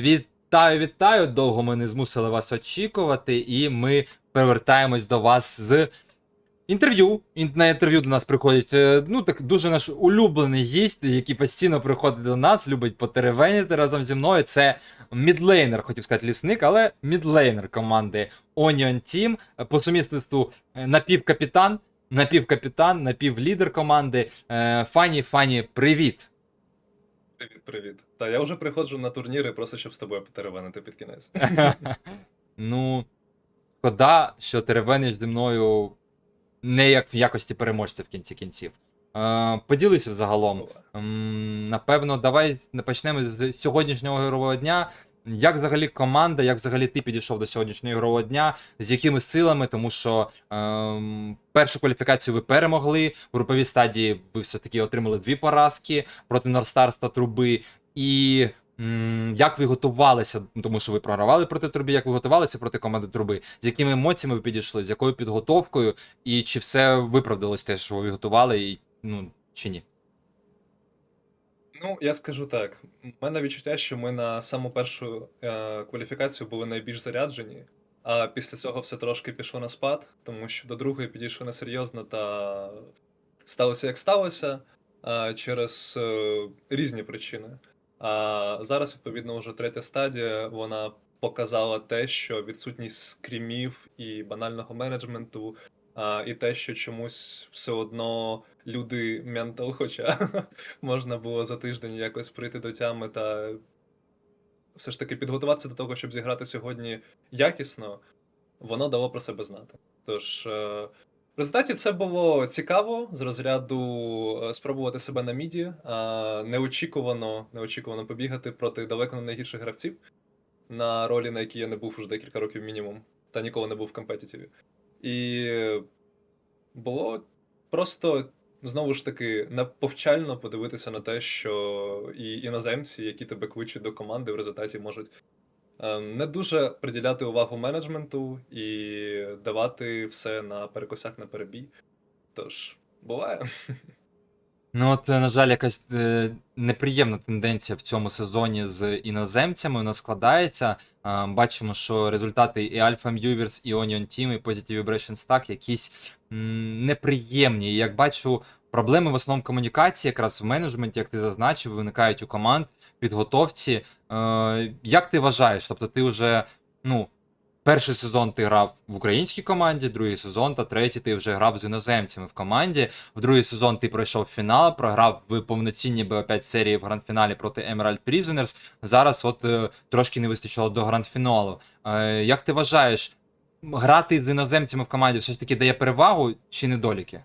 Вітаю, вітаю! Довго ми не змусили вас очікувати, і ми повертаємось до вас з інтерв'ю. Ін- На інтерв'ю до нас приходять е, ну так дуже наш улюблений гість, який постійно приходить до нас, любить потеревеніти разом зі мною. Це мідлейнер, хотів сказати лісник, але мідлейнер команди Onion Team. По сумісництву е, напівкапітан, напівкапітан, напівлідер команди. Е, Фані, Фані, привіт! Привіт, привіт. Та я вже приходжу на турніри, просто щоб з тобою потеревенити під кінець. ну, шкода, що теревениш зі мною не як в якості переможця в кінці кінців. Е, поділися взагалом. М, Напевно, давай почнемо з сьогоднішнього ігрового дня. Як взагалі команда, як взагалі ти підійшов до сьогоднішнього ігрового дня, з якими силами, тому що ем, першу кваліфікацію ви перемогли, в груповій стадії ви все-таки отримали дві поразки проти Норстарс та Труби. І м, як ви готувалися, ну, тому що ви програвали проти Труби, як ви готувалися проти команди Труби, з якими емоціями ви підійшли, з якою підготовкою, і чи все виправдалось те, що ви готували, і, ну, чи ні? Ну, я скажу так: у мене відчуття, що ми на саму першу е, кваліфікацію були найбільш заряджені, а після цього все трошки пішло на спад, тому що до другої підійшли несерйозно та сталося як сталося е, через е, різні причини. А зараз, відповідно, вже третя стадія, вона показала те, що відсутність скрімів і банального менеджменту, і те, що чомусь все одно люди ментал, хоча можна було за тиждень якось прийти до тями та все ж таки підготуватися до того, щоб зіграти сьогодні якісно, воно дало про себе знати. Тож. е, В результаті це було цікаво з розряду е, спробувати себе на міді, а неочікувано, неочікувано побігати проти далеко не найгірших гравців на ролі, на якій я не був уже декілька років мінімум, та ніколи не був в компетітіві. І було просто знову ж таки повчально подивитися на те, що і іноземці, які тебе кличуть до команди, в результаті можуть е, не дуже приділяти увагу менеджменту і давати все на перекосях на перебій. Тож, буває. Ну, от, е, на жаль, якась е, неприємна тенденція в цьому сезоні з іноземцями нас складається. Бачимо, що результати і Alpha Mewers, і Onion Team, і Positive Vibration Stack якісь неприємні. Як бачу, проблеми в основному комунікації, якраз в менеджменті, як ти зазначив, виникають у команд, підготовці. Е, як ти вважаєш? Тобто ти вже, ну. Перший сезон ти грав в українській команді, другий сезон та третій ти вже грав з іноземцями в команді. В другий сезон ти пройшов фінал, програв в повноцінній БО5 серії в гранд-фіналі проти Emerald Prisoners. Зараз от е, трошки не вистачило до гранд-фіналу. Е, як ти вважаєш, грати з іноземцями в команді все ж таки дає перевагу чи недоліки?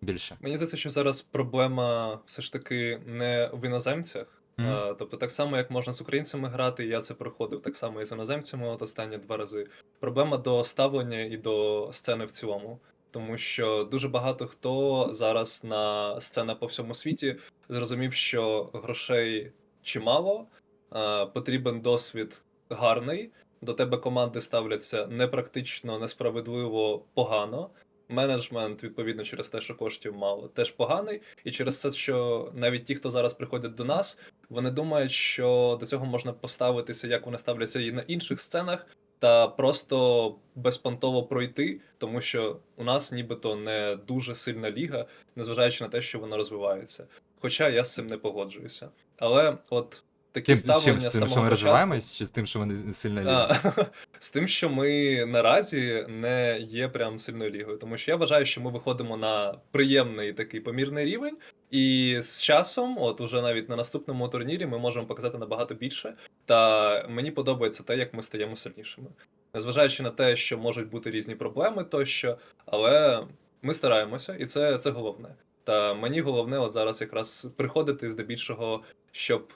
Більше. Мені здається, що зараз проблема все ж таки не в іноземцях. Е, Тобто, так само, як можна з українцями грати, я це проходив так само і з іноземцями от останні два рази. Проблема до ставлення і до сцени в цілому. Тому що дуже багато хто зараз на сцена по всьому світі зрозумів, що грошей чимало, е, потрібен досвід гарний. До тебе команди ставляться непрактично, несправедливо, погано. Менеджмент, відповідно, через те, що коштів мало, теж поганий. І через це, що навіть ті, хто зараз приходять до нас, вони думають, що до цього можна поставитися, як вони ставляться і на інших сценах, та просто безпонтово пройти, тому що у нас нібито не дуже сильна ліга, незважаючи на те, що вона розвивається. Хоча я з цим не погоджуюся. Але от такі Тим, з ставлення з тим, що ми початку, розвиваємось, чи з тим, що ми не сильно ліга? а, з тим, що ми наразі не є прям сильною лігою, тому що я вважаю, що ми виходимо на приємний такий помірний рівень, і з часом, от уже навіть на наступному турнірі, ми можемо показати набагато більше. Та мені подобається те, як ми стаємо сильнішими, незважаючи на те, що можуть бути різні проблеми тощо, але ми стараємося, і це, це головне. Та мені головне, от зараз якраз приходити здебільшого, щоб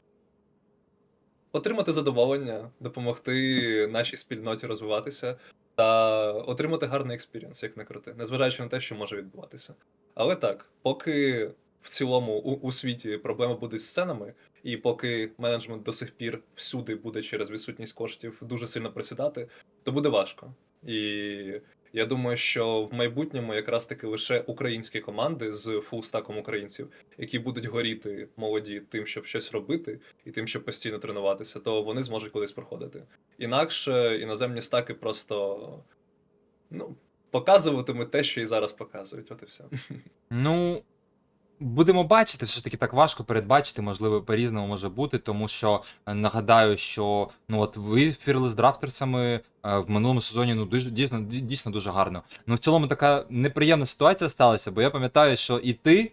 отримати задоволення, допомогти нашій спільноті розвиватися та отримати гарний експірієнс, як не крути, незважаючи на те, що може відбуватися. Але так, поки в цілому у, у світі проблема буде з сценами, і поки менеджмент до сих пір всюди буде через відсутність коштів дуже сильно присідати, то буде важко. І Я думаю, що в майбутньому якраз таки лише українські команди з фулстаком українців, які будуть горіти молоді тим, щоб щось робити, і тим, щоб постійно тренуватися, то вони зможуть кудись проходити. Інакше іноземні стаки просто ну, показуватимуть те, що і зараз показують. От і все. Ну, будемо бачити, все ж таки так важко передбачити, можливо, по-різному може бути, тому що е, нагадаю, що ну от ви фірли з драфтерсами е, в минулому сезоні ну дуже дійсно дійсно дуже гарно. Ну в цілому така неприємна ситуація сталася, бо я пам'ятаю, що і ти.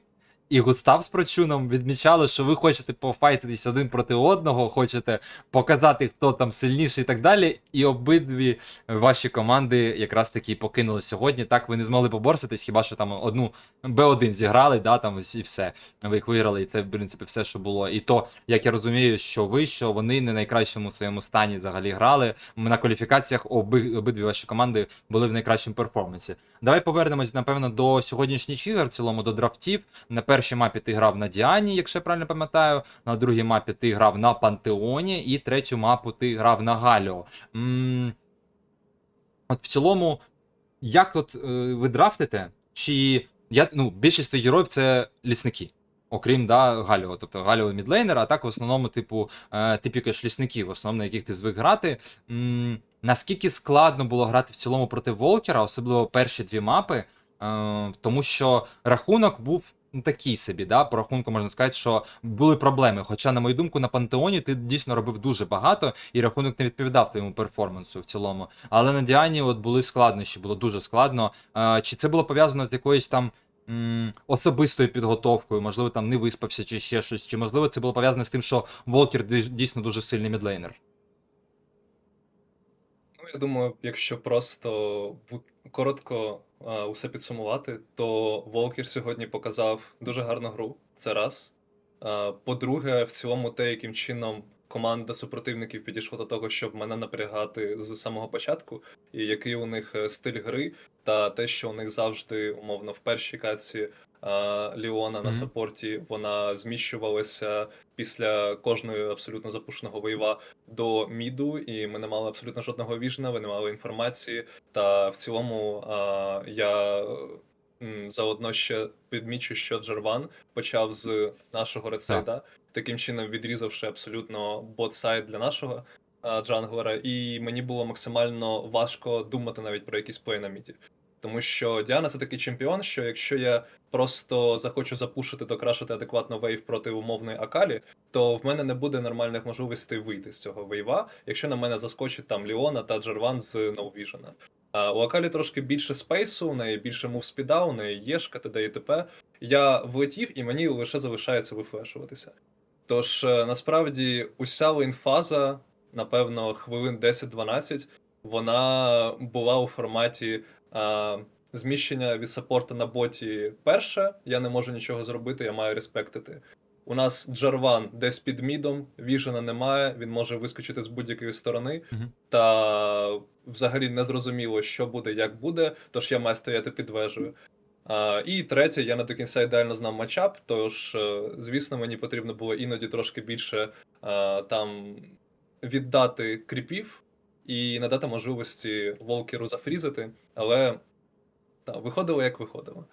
І Густав з Прочуном відмічали, що ви хочете пофайтитись один проти одного, хочете показати, хто там сильніший і так далі. І обидві ваші команди якраз таки покинули сьогодні. Так ви не змогли поборситись, хіба що там одну Б1 зіграли, да, там і все. Ви їх виграли, і це, в принципі, все, що було. І то, як я розумію, що ви, що вони не найкращому своєму стані взагалі грали. На кваліфікаціях оби, обидві ваші команди були в найкращому перформансі. Давай повернемось, напевно, до сьогоднішніх ігор, в цілому до драфтів. На першій мапі ти грав на Діані, якщо я правильно пам'ятаю. На другій мапі ти грав на Пантеоні, і третю мапу ти грав на Галіо. М, От в цілому, як от е, ви драфтите? Чи я, ну, більшість героїв це лісники, окрім да, Галіо. Тобто Галіо мідлейнер, а так в основному, типу, е, ти лісників, в основному, на яких ти звик грати. Наскільки складно було грати в цілому проти Волкера, особливо перші дві мапи, е, тому що рахунок був. Ну, такий собі, да, по рахунку можна сказати, що були проблеми. Хоча, на мою думку, на Пантеоні ти дійсно робив дуже багато, і рахунок не відповідав твоєму перформансу в цілому. Але на Діані от були складнощі, було дуже складно. Е, Чи це було пов'язано з якоюсь там особистою підготовкою, можливо, там не виспався чи ще щось, чи можливо це було пов'язано з тим, що Волкер дійсно дуже сильний мідлейнер. Ну, я думаю, якщо просто коротко а, усе підсумувати, то Волкер сьогодні показав дуже гарну гру. Це раз. По-друге, в цілому, те, яким чином команда супротивників підійшла до того, щоб мене напрягати з самого початку, і який у них е, стиль гри, та те, що у них завжди, умовно, в першій каці а, Ліона на Мгм. саппорті вона зміщувалася після кожної абсолютно запущеного вейва до міду, і ми не мали абсолютно жодного віжна, ви не мали інформації. Та в цілому а, я заодно ще підмічу, що Джерван почав з нашого редсайда, таким чином відрізавши абсолютно бот-сайд для нашого а, джанглера, і мені було максимально важко думати навіть про якісь плей на міді. Тому що Діана це такий чемпіон, що якщо я просто захочу запушити, докрашити адекватно вейв проти умовної Акалі, то в мене не буде нормальних можливостей вийти з цього вейва, якщо на мене заскочить там Ліона та Джерван з Ноувіжена. А у Акалі трошки більше спейсу, у неї більше мувспіда, у неї єшка, т.д. і т.п. Я влетів, і мені лише залишається вифлешуватися. Тож е, насправді уся лейнфаза, напевно, хвилин 10-12, вона була у форматі а, зміщення від саппорта на боті перше. Я не можу нічого зробити, я маю респектити. У нас Джарван десь під мідом, віжена немає, він може вискочити з будь-якої сторони, Мгм. та взагалі не зрозуміло, що буде, як буде, тож я маю стояти під вежею. І третє, я не до кінця ідеально знав матчап, тож, е, звісно, мені потрібно було іноді трошки більше там віддати кріпів і надати можливості Волкеру зафрізити, але та, виходило як виходило.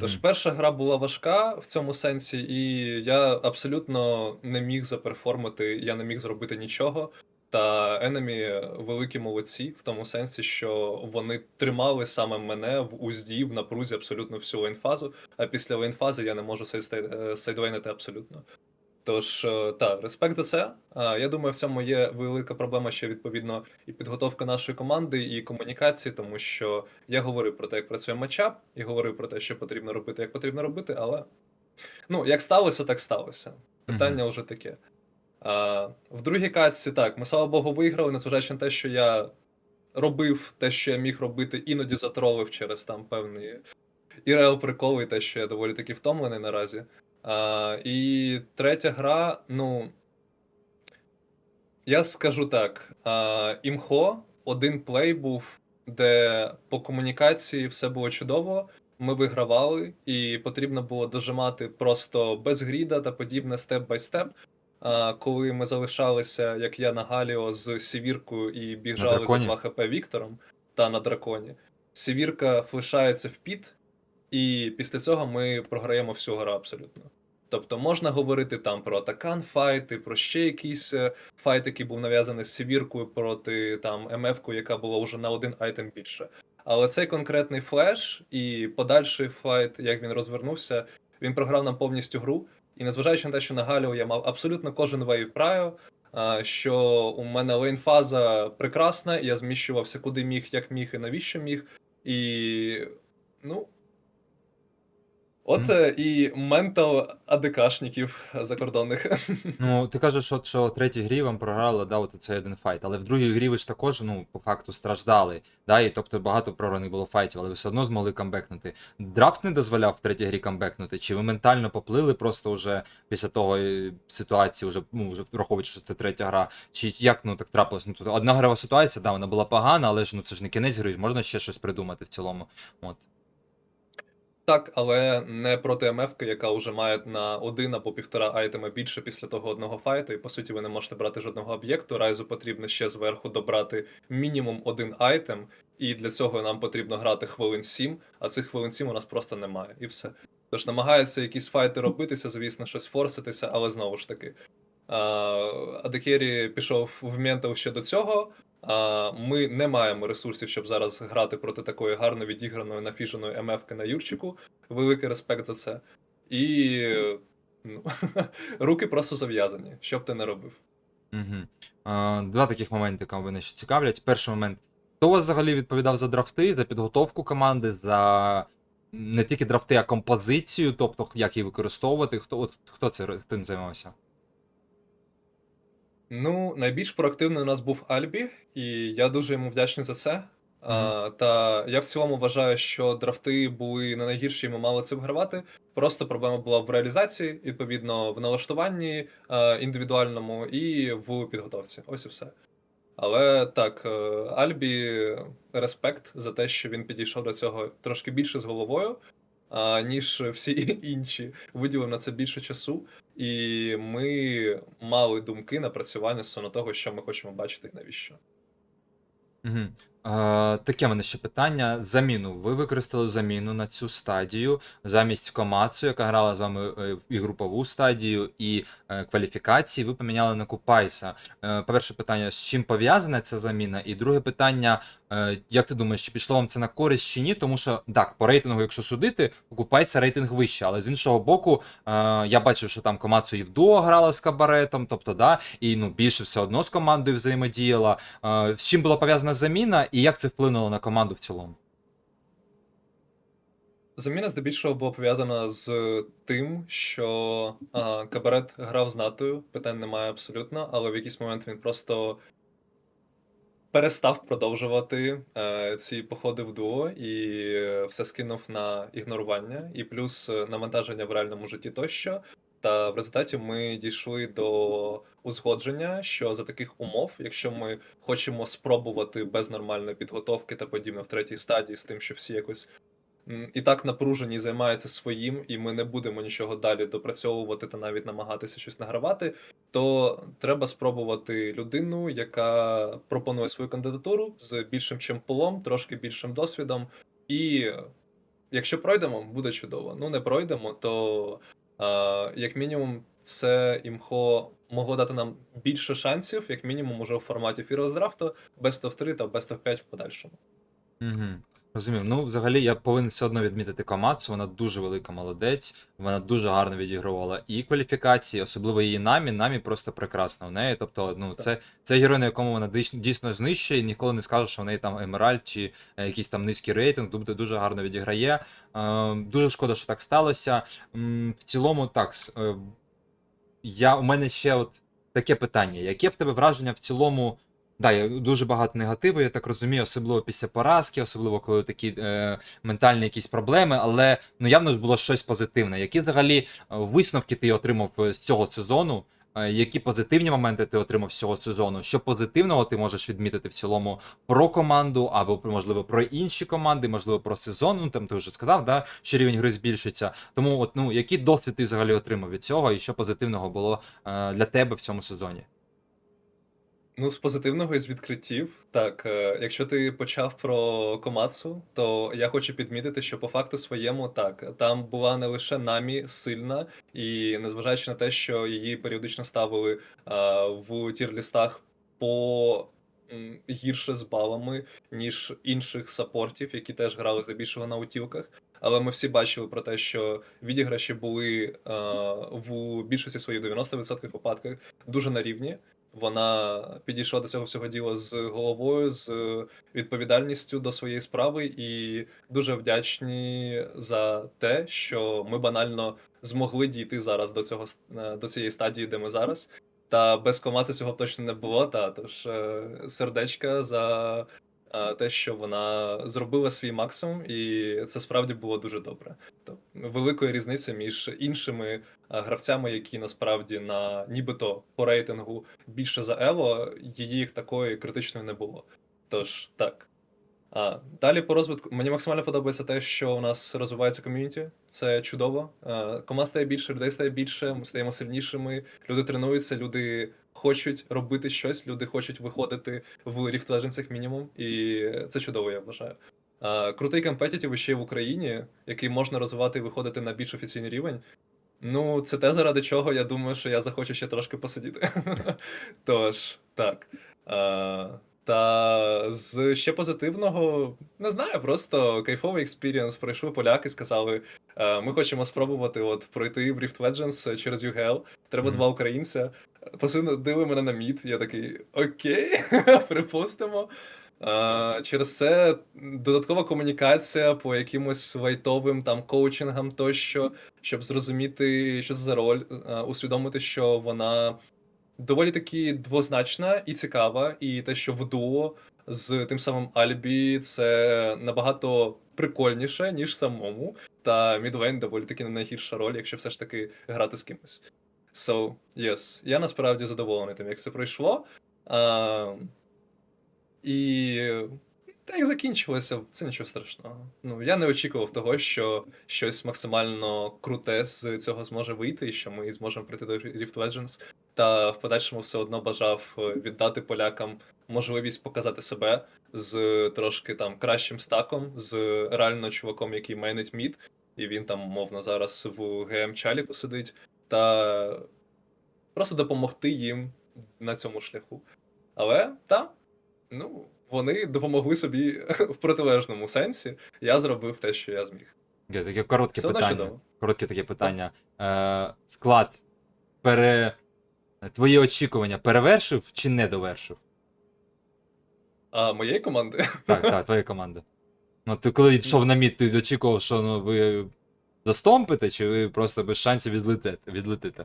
Тож перша гра була важка в цьому сенсі, і я абсолютно не міг заперформити, я не міг зробити нічого. Та Енемі великі молодці в тому сенсі, що вони тримали саме мене в узді, в напрузі абсолютно всю лейнфазу, а після лейнфази я не можу е, сейдвейнити абсолютно. Тож, е, та, респект за це. А, Я думаю, в цьому є велика проблема ще відповідно і підготовка нашої команди, і комунікації, тому що я говорив про те, як працює матчап, і говорив про те, що потрібно робити, як потрібно робити, але ну, як сталося, так сталося. Питання вже таке. А, В другій катці так, ми слава Богу виграли, незважаючи на те, що я робив те, що я міг робити, іноді затролив через там певні ірел приколи, і те, що я доволі таки втомлений наразі. А, і третя гра, ну. Я скажу так: а, імхо, один плей був, де по комунікації все було чудово. Ми вигравали, і потрібно було дожимати просто без гріда та подібне степ бай степ. А, коли ми залишалися, як я на Галіо, з сівіркою і біжали за драконі? 2 хп Віктором та на драконі, Сівірка флешається в піт, і після цього ми програємо всю гру абсолютно. Тобто можна говорити там про атакан файти, про ще якийсь е, файт, який був нав'язаний з сівіркою проти там МФ-ку, яка була вже на один айтем більше. Але цей конкретний флеш і подальший файт, як він розвернувся, він програв нам повністю гру. І незважаючи на те, що на Галіо я мав абсолютно кожен вейв прайо, що у мене лейн-фаза прекрасна, я зміщувався куди міг, як міг і навіщо міг. І. Ну. От е, і ментал АДКшників закордонних. Ну, ти кажеш, от, що в третій грі вам програли, да, от цей один файт, але в другій грі ви ж також, ну, по факту, страждали, да, і тобто багато програних було файтів, але ви все одно змогли камбекнути. Драфт не дозволяв в третій грі камбекнути, чи ви ментально поплили просто вже після того е, ситуації, вже, ну, вже враховуючи, що це третя гра, чи як ну так трапилось? Ну, тут одна грова ситуація, да, вона була погана, але ж ну це ж не кінець гри, можна ще щось придумати в цілому. От. Так, але не проти МФ, яка вже має на один або півтора айтема більше після того одного файту, і по суті ви не можете брати жодного об'єкту. Райзу потрібно ще зверху добрати мінімум один айтем, і для цього нам потрібно грати хвилин 7, а цих хвилин 7 у нас просто немає, і все. Тож намагаються якісь файти робитися, звісно, щось форситися, але знову ж таки. Адекері пішов в ментал ще до цього. Ми не маємо ресурсів, щоб зараз грати проти такої гарно відіграної нафіженої МФ на Юрчику. Великий респект за це. І ну, руки просто зав'язані, що б ти не робив. Угу. А, два таких моменти, які мене ще цікавлять. Перший момент. Хто вас взагалі відповідав за драфти, за підготовку команди, за не тільки драфти, а композицію, тобто як її використовувати? Хто, от, хто це тим займався? Ну, найбільш проактивний у нас був Альбі, і я дуже йому вдячний за це. А, та я в цілому вважаю, що драфти були не найгірші, і ми мали це вигравати. Просто проблема була в реалізації, відповідно, в налаштуванні е, індивідуальному і в підготовці. Ось і все. Але так, е, Альбі респект за те, що він підійшов до цього трошки більше з головою, а, ніж всі інші. Виділив на це більше часу, і ми мали думки напрацювання стосовно того, що ми хочемо бачити і навіщо. Угу. Таке в мене ще питання. Заміну. Ви використали заміну на цю стадію замість Комацу, яка грала з вами е, і групову стадію, і е, кваліфікації. Ви поміняли на Купайса. Е, перше питання: з чим пов'язана ця заміна? І друге питання: як ти думаєш, чи пішло вам це на користь чи ні? Тому що так, по рейтингу, якщо судити, у Купайса рейтинг вищий, але з іншого боку, я бачив, що там Комацу і в дуо грала з кабаретом, тобто, да, і ну більше все одно з командою взаємодіяла. З чим була пов'язана заміна, і як це вплинуло на команду в цілому? Заміна здебільшого була пов'язана з тим, що а, Кабарет грав з натою, питань немає абсолютно, але в якийсь момент він просто перестав продовжувати е, ці походи в дуо і все скинув на ігнорування, і плюс е, навантаження в реальному житті тощо. Та в результаті ми дійшли до узгодження, що за таких умов, якщо ми хочемо спробувати без нормальної підготовки та подібне в третій стадії, з тим, що всі якось і так напружені, займаються своїм, і ми не будемо нічого далі допрацьовувати та навіть намагатися щось награвати, то треба спробувати людину, яка пропонує свою кандидатуру з більшим чим полом, трошки більшим досвідом. І якщо пройдемо, буде чудово. Ну не пройдемо, то як мінімум це імхо могло дати нам більше шансів, як мінімум, уже в форматі Фірос драфту, Best of 3 та Best of 5 в подальшому. Угу. Розумів. Ну, взагалі, я повинен все одно відмітити Камацу. Вона дуже велика молодець. Вона дуже гарно відігравала і кваліфікації, особливо її намі. Намі просто прекрасна в неї. Тобто, ну, це, це герой, на якому вона дійсно знищує, ніколи не скажу, що в неї там Емеральд чи е, якийсь там низький рейтинг, тобто дуже гарно відіграє. Е, дуже шкода, що так сталося. В цілому, так. Е, я, у мене ще от таке питання. Яке в тебе враження в цілому? Да, дуже багато негативу, я так розумію, особливо після поразки, особливо коли такі е, ментальні якісь проблеми, але ну явно ж було щось позитивне. Які взагалі е, висновки ти отримав е, з цього сезону? Е, які позитивні моменти ти отримав з цього сезону? Що позитивного ти можеш відмітити в цілому про команду, або можливо про інші команди, можливо, про сезон. Ну там ти вже сказав, да, що рівень гри збільшиться. Тому, от ну який досвід ти взагалі отримав від цього, і що позитивного було е, для тебе в цьому сезоні? Ну, з позитивного із відкриттів, так, е, якщо ти почав про Комацу, то я хочу підмітити, що по факту своєму так, там була не лише Намі сильна, і незважаючи на те, що її періодично ставили а, в тір-лістах по гірше з балами, ніж інших саппортів, які теж грали здебільшого на утілках. Але ми всі бачили про те, що відіграші були а, в більшості своїх 90% випадках дуже на рівні. Вона підійшла до цього всього діла з головою, з відповідальністю до своєї справи, і дуже вдячні за те, що ми банально змогли дійти зараз до цього е, до цієї стадії, де ми зараз. Та без комаці цього б точно не було. Та тож е, сердечка за е, те, що вона зробила свій максимум, і це справді було дуже добре. То великої різниці між іншими гравцями, які насправді на нібито по рейтингу більше за Ево, її як такої критичної не було. Тож так. А, далі по розвитку. Мені максимально подобається те, що у нас розвивається ком'юніті. Це чудово. Команд стає більше, людей стає більше, ми стаємо сильнішими, люди тренуються, люди хочуть робити щось, люди хочуть виходити в Rift Legends як мінімум, і це чудово, я вважаю. Е, крутий компетітів ще в Україні, який можна розвивати і виходити на більш офіційний рівень. Ну, це те, заради чого я думаю, що я захочу ще трошки посидіти. Тож, так. Е, та з ще позитивного, не знаю, просто кайфовий експірієнс. Прийшли поляки, сказали: ми хочемо спробувати от пройти в Rift Legends через UGL. Треба Мгм. два українця. Пасивно дили мене на мід. Я такий окей, припустимо. Е, через це додаткова комунікація по якимось лайтовим там коучингам тощо, щоб зрозуміти, що це за роль, е, усвідомити, що вона доволі таки двозначна і цікава, і те, що в дуо з тим самим Альбі, це набагато прикольніше, ніж самому. Та Мідвейн доволі таки не найгірша роль, якщо все ж таки грати з кимось. So, yes, я насправді задоволений тим, як це пройшло. А, і та як закінчилося, це нічого страшного. Ну, я не очікував того, що щось максимально круте з цього зможе вийти, і що ми зможемо прийти до Rift Legends. Та в подальшому все одно бажав е, віддати полякам можливість показати себе з трошки там кращим стаком, з реально чуваком, який мейнить мід, і він там, мовно, зараз в ГМ Чаліку сидить, та просто допомогти їм на цьому шляху. Але та, ну, вони допомогли собі в протилежному сенсі. Я зробив те, що я зміг. Таке, коротке Все питання. Коротке таке питання. Е, склад пере... Твої очікування перевершив чи не довершив? А моєї команди Так, так, твоя команда. Ну, ти коли йшов на мід, ти очікував, що ну, ви застомпите, чи ви просто без шансів відлетите? відлетите?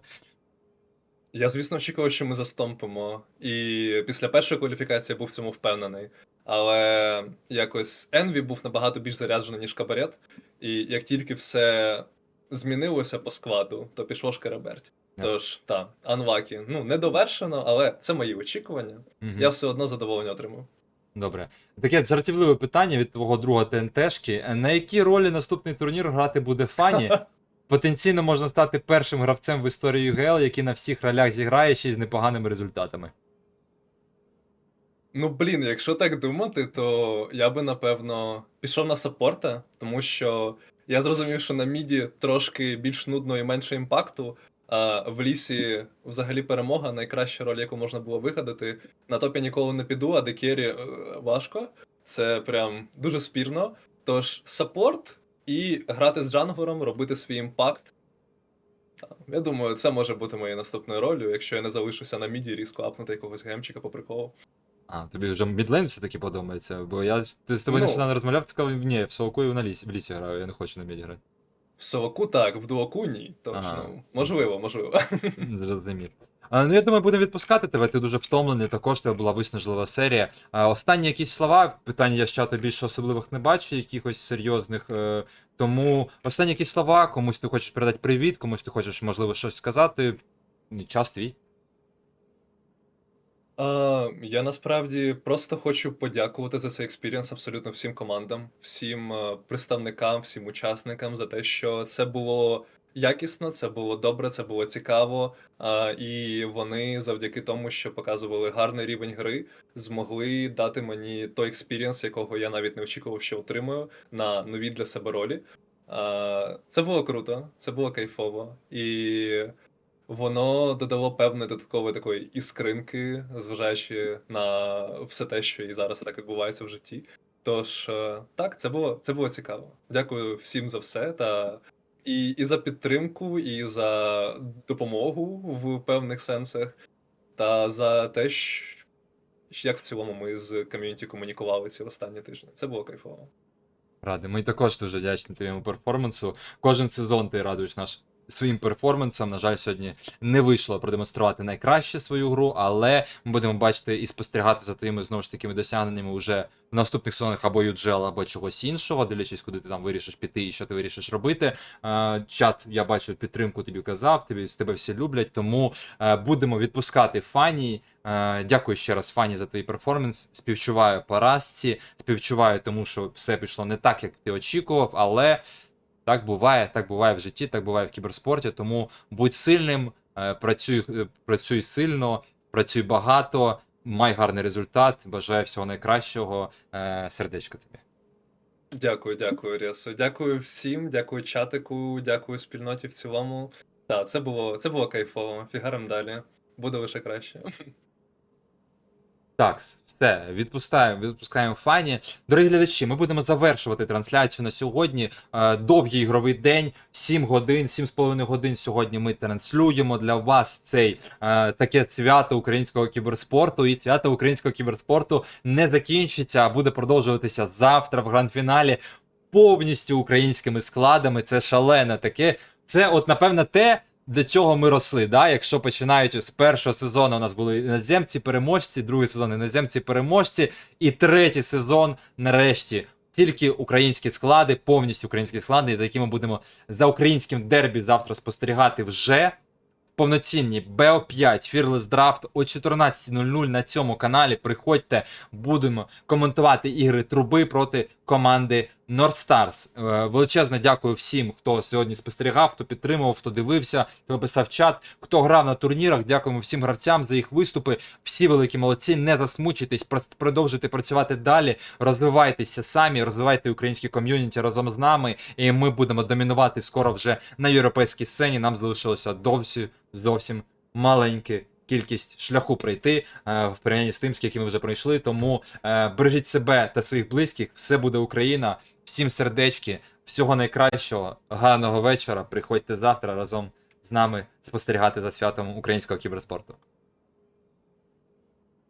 Я, звісно, очікував, що ми застомпимо, і після першої кваліфікації я був в цьому впевнений. Але якось Енві був набагато більш заряджений, ніж кабарет. І як тільки все змінилося по складу, то пішло Шкереберть. Yeah. Тож, так, анвакі. Ну, не довершено, але це мої очікування. Мгм. Я все одно задоволення отримав. Добре. Таке жартівливе питання від твого друга ТНТшки. На якій ролі наступний турнір грати буде Фані? Потенційно можна стати першим гравцем в історії ГЛ, який на всіх ролях зіграє ще й з непоганими результатами. Ну, блін, якщо так думати, то я би напевно пішов на саппорта, тому що я зрозумів, що на міді трошки більш нудно і менше імпакту. А в лісі взагалі перемога найкраща роль, яку можна було вигадати. На топ я ніколи не піду, а декері е, важко. Це прям дуже спірно. Тож саппорт і грати з джанглером, робити свій імпакт. Я думаю, це може бути моєю наступною ролью, якщо я не залишуся на міді, різко апнути якогось гемчика по приколу. А, тобі вже Мідлейн все-таки подобається, бо я ти з тобою Ну. нещодавно розмовляв, ти сказав, ні, в Солоку і на лісі, в лісі граю, я не хочу на міді грати. В совоку так, в дуаку ні. Тож, Ага. ну, можливо, можливо. Зрозумів. А, ну, я думаю, будемо відпускати тебе. Ти дуже втомлений, також тебе була виснажлива серія. А, останні якісь слова, питання я з чату більше особливих не бачу, якихось серйозних. Е, тому останні якісь слова, комусь ти хочеш передати привіт, комусь ти хочеш, можливо, щось сказати. Час твій. А, я насправді просто хочу подякувати за цей експірієнс абсолютно всім командам, всім е, представникам, всім учасникам за те, що це було якісно, це було добре, це було цікаво. А, і вони завдяки тому, що показували гарний рівень гри, змогли дати мені той експірієнс, якого я навіть не очікував, що отримаю на нові для себе ролі. А, це було круто, це було кайфово. І воно додало певне додаткової такої іскринки, зважаючи на все те, що і зараз так відбувається в житті. Тож, е, так, це було, це було цікаво. Дякую всім за все та і, і за підтримку, і за допомогу в певних сенсах, та за те, що, як в цілому ми з ком'юніті комунікували ці останні тижні. Це було кайфово. Радий. Ми також дуже вдячні твоєму перформансу. Кожен сезон ти радуєш наш своїм перформансом. На жаль, сьогодні не вийшло продемонструвати найкраще свою гру, але ми будемо бачити і спостерігати за твоїми знову ж такими досягненнями вже в наступних сезонах або UGL, або чогось іншого, дивлячись, куди ти там вирішиш піти і що ти вирішиш робити. Е, Чат, я бачу підтримку тобі казав, тобі з тебе всі люблять, тому е, будемо відпускати фані. Е, Дякую ще раз, Фані, за твій перформанс. Співчуваю поразці, співчуваю тому, що все пішло не так, як ти очікував, але так буває, так буває в житті, так буває в кіберспорті. Тому будь сильним, е, працюй, е, працюй сильно, працюй багато, май гарний результат. Бажаю всього найкращого. Е, Сердечко тобі. Дякую, дякую, Рєсу. Дякую всім, дякую чатику, дякую спільноті в цілому. Так, це було, це було кайфово. Фігарем далі. Буде лише краще. Так, все, відпускаємо, відпускаємо фані. Дорогі глядачі, ми будемо завершувати трансляцію на сьогодні. Е, Довгий ігровий день, 7 годин, 7,5 годин сьогодні ми транслюємо для вас цей е, таке свято українського кіберспорту. І свято українського кіберспорту не закінчиться, а буде продовжуватися завтра в гранд-фіналі повністю українськими складами. Це шалене таке. Це, от, напевно, те, до чого ми росли. Да? Якщо починаючи з першого сезону, у нас були іноземці переможці, другий сезон іноземці переможці, і третій сезон, нарешті, тільки українські склади, повністю українські склади, за якими будемо за українським дербі завтра спостерігати вже. в Повноцінні BO5 Fearless Draft о 14.00 на цьому каналі. Приходьте, будемо коментувати ігри труби проти команди North Stars. Е, Величезне дякую всім, хто сьогодні спостерігав, хто підтримував, хто дивився, хто писав чат, хто грав на турнірах. Дякуємо всім гравцям за їх виступи. Всі великі молодці. Не засмучуйтесь, продовжуйте працювати далі. Розвивайтеся самі, розвивайте українські ком'юніті разом з нами. І ми будемо домінувати скоро вже на європейській сцені. Нам залишилося досі зовсім маленьке. Кількість шляху пройти е, в порівнянні з тим, скільки ми вже пройшли. Тому е, бережіть себе та своїх близьких. Все буде Україна. Всім сердечки, всього найкращого, гарного вечора. Приходьте завтра разом з нами спостерігати за святом українського кіберспорту.